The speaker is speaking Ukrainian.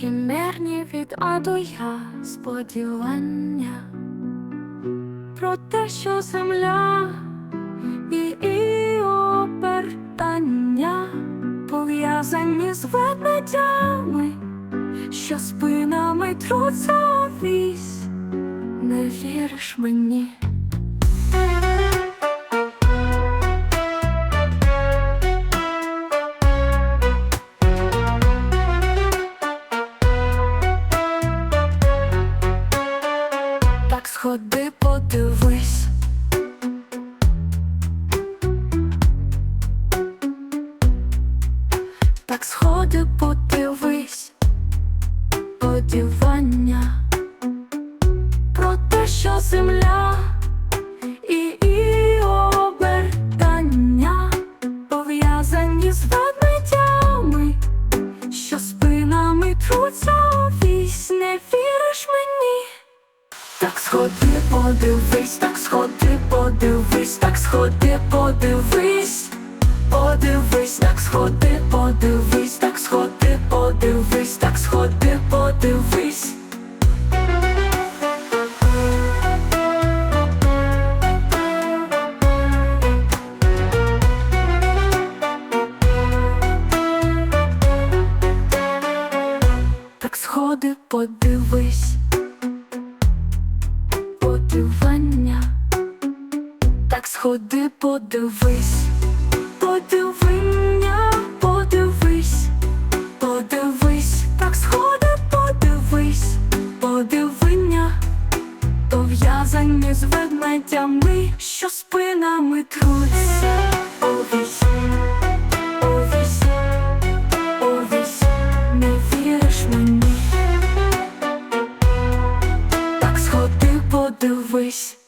хімерні від аду я сподівання про те, що земля і її обертання пов'язані з ведмедями, що спинами труться вісь. Не віриш мені? Сходи, подивись. Так сходи, подивись, подівання про те, що земля Так сходи, подивись, так сходи, подивись, так сходи, подивись, подивись, так сходи, подивись, так сходи, подивись, так сходи, подивись. Так сходи, подивись. Подивання, так сходи, подивись, подивання, подивись, подивись, так сходи, подивись, подивання, пов'язані з ведмедями, що спинами труться. Подивись.